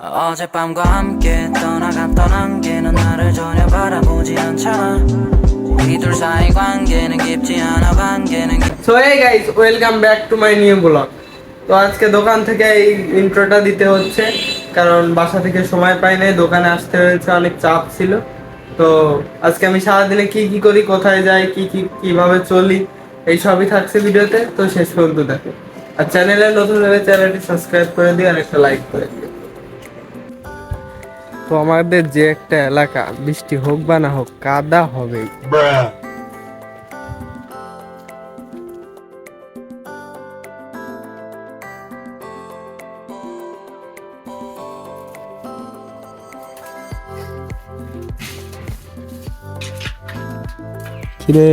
어젯밤과 함께 떠나갔던 안개는 나를 전혀 바라보지 않잖아 우리 둘 사이 관계는 깊지 않아 관계는 깊... so hey guys welcome back to my new blog তো আজকে দোকান থেকে এই ইন্ট্রোটা দিতে হচ্ছে কারণ বাসা থেকে সময় পাই নাই দোকানে আসতে হয়েছে অনেক চাপ ছিল তো আজকে আমি সারাদিনে কি কি করি কোথায় যাই কি কি কিভাবে চলি এই সবই থাকছে ভিডিওতে তো শেষ পর্যন্ত দেখো আর চ্যানেলে নতুন হলে চ্যানেলটি সাবস্ক্রাইব করে দিও আর একটা লাইক করে দিও তো আমাদের যে একটা এলাকা বৃষ্টি হোক বা না হোক কাদা হবেই। কিরে?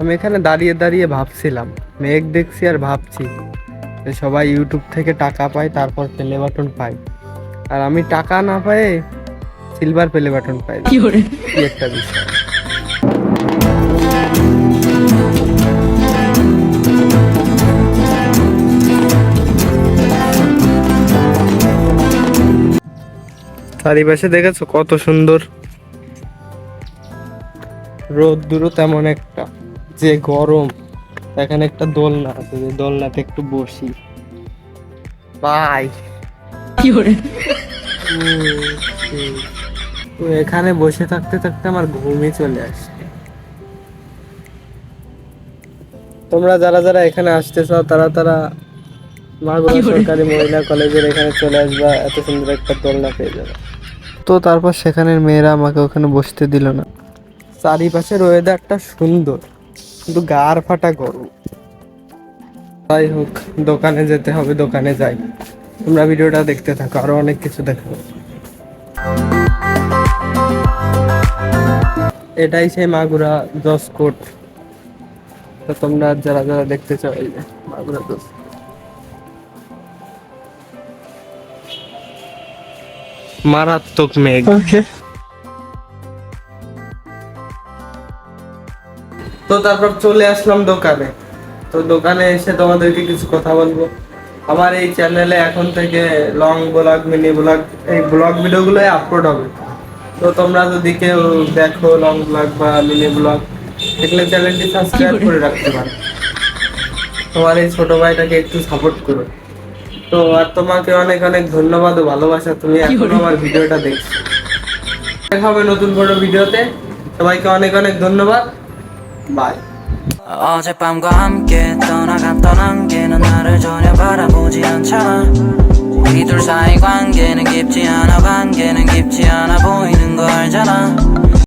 আমি এখানে দাঁড়িয়ে দাঁড়িয়ে ভাবছিলাম। মেঘ দেখছি আর ভাবছি যে সবাই ইউটিউব থেকে টাকা পায় তারপর প্লে বাটন পায়। আর আমি টাকা না পায়ে সিলভার প্লে বাটন পাই। কি একটা বিষয়। চারিপাশে দেখেছ কত সুন্দর? রোদ দূরও তেমন একটা। যে গরম এখানে একটা দোলনা আছে যে দোলনাতে একটু বসি। বাই। তো এখানে বসে থাকতে থাকতে আমার ঘুমই চলে আসে। তোমরা যারা যারা এখানে আসতে চাও তারা তারা মাগুরা সরকারি মহিলা কলেজের এখানে চলে আসবা এত সুন্দর একটা দোলনা পেয়ে যাবে। তো তারপর সেখানের মেয়েরা আমাকে ওখানে বসতে দিল না। চারিপাশের ওয়েদারটা সুন্দর। কিন্তু গার ফাটা গরম যাই হোক, দোকানে যেতে হবে, দোকানে যাই। তোমরা ভিডিওটা দেখতে থাকো, আরও অনেক কিছু দেখো এটাই সেই মাগুরা জসকোট তো তোমরা যারা যারা দেখতে চাও, এই যে মাগুরা জস মারাত্মক মেঘ। তো তারপর চলে আসলাম দোকানে। তো দোকানে এসে তোমাদেরকে কিছু কথা বলব। আমার এই চ্যানেলে এখন থেকে লং ব্লগ মিনি ব্লগ এই ব্লগ ভিডিওগুলো আপলোড হবে। তো তোমরা যদি কেউ দেখো লং ব্লগ বা মিনি ব্লগ দেখলে চ্যানেলটি সাবস্ক্রাইব করে? রাখতে পারো। তোমার এই ছোট ভাইটাকে একটু সাপোর্ট করো। তো আর তোমাকে অনেক অনেক ধন্যবাদ ও ভালোবাসা তুমি এখন আমার ভিডিওটা দেখছ। দেখা হবে নতুন কোনো ভিডিওতে। সবাইকে অনেক অনেক ধন্যবাদ। বাই 어젯밤과 함께 떠나갔던 안개는 나를 전혀 바라보지 않잖아. 우리 둘 사이 관계는 깊지 않아 관계는 깊지 않아 보이는 거 알잖아